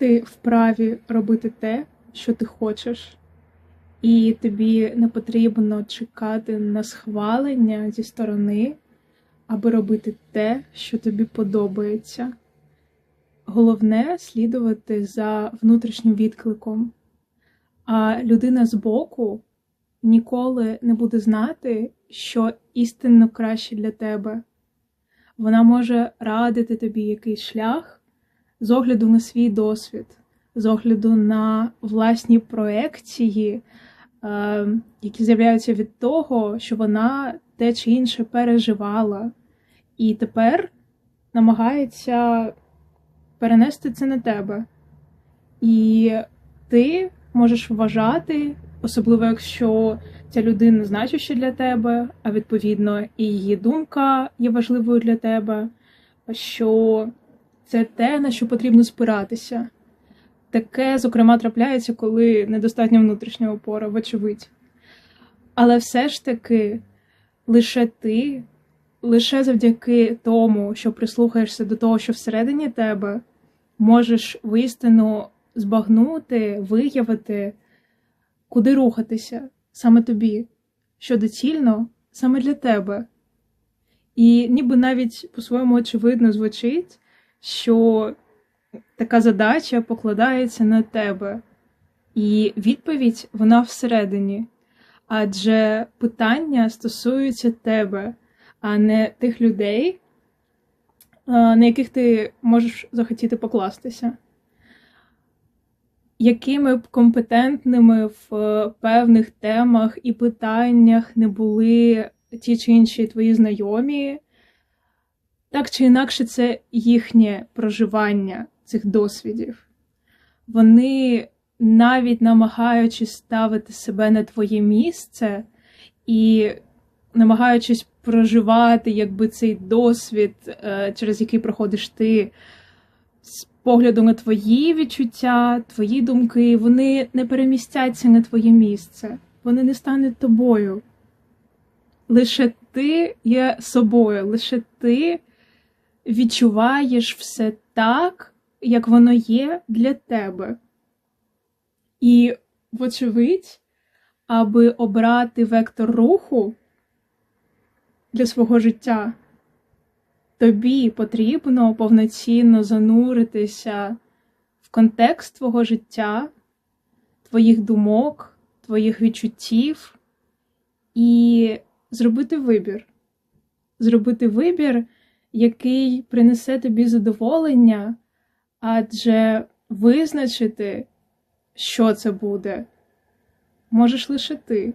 Ти вправі робити те, що ти хочеш, і тобі не потрібно чекати на схвалення зі сторони, аби робити те, що тобі подобається. Головне слідувати за внутрішнім відкликом, а людина збоку ніколи не буде знати, що істинно краще для тебе. Вона може радити тобі якийсь шлях з огляду на свій досвід, з огляду на власні проекції, е, які з'являються від того, що вона те чи інше переживала, і тепер намагається перенести це на тебе. І ти можеш вважати, особливо якщо ця людина значуща для тебе, а відповідно і її думка є важливою для тебе, що це те, на що потрібно спиратися. Таке, зокрема, трапляється, коли недостатня внутрішня опора, вочевидь. Але все ж таки, лише ти, лише завдяки тому, що прислухаєшся до того, що всередині тебе, можеш воістину збагнути, виявити, куди рухатися саме тобі, що доцільно саме для тебе. І ніби навіть по-своєму очевидно звучить, що така задача покладається на тебе, і відповідь вона всередині. Адже питання стосуються тебе, а не тих людей, на яких ти можеш захотіти покластися. Якими б компетентними в е, певних темах і питаннях не були ті чи інші твої знайомі, так чи інакше, це їхнє проживання цих досвідів. Вони, навіть намагаючись ставити себе на твоє місце і намагаючись проживати якби цей досвід, е, через який проходиш ти з погляду на твої відчуття, твої думки, вони не перемістяться на твоє місце, вони не стануть тобою. Лише ти є собою, лише ти відчуваєш все так, як воно є для тебе. І, вочевидь, аби обрати вектор руху для свого життя, тобі потрібно повноцінно зануритися в контекст твого життя, твоїх думок, твоїх відчуттів і зробити вибір. Зробити вибір, який принесе тобі задоволення, адже визначити, що це буде, можеш лише ти.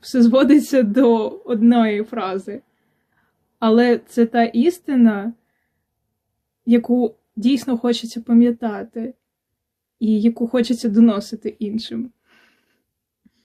Все зводиться до одної фрази. Але це та істина, яку дійсно хочеться пам'ятати, і яку хочеться доносити іншим.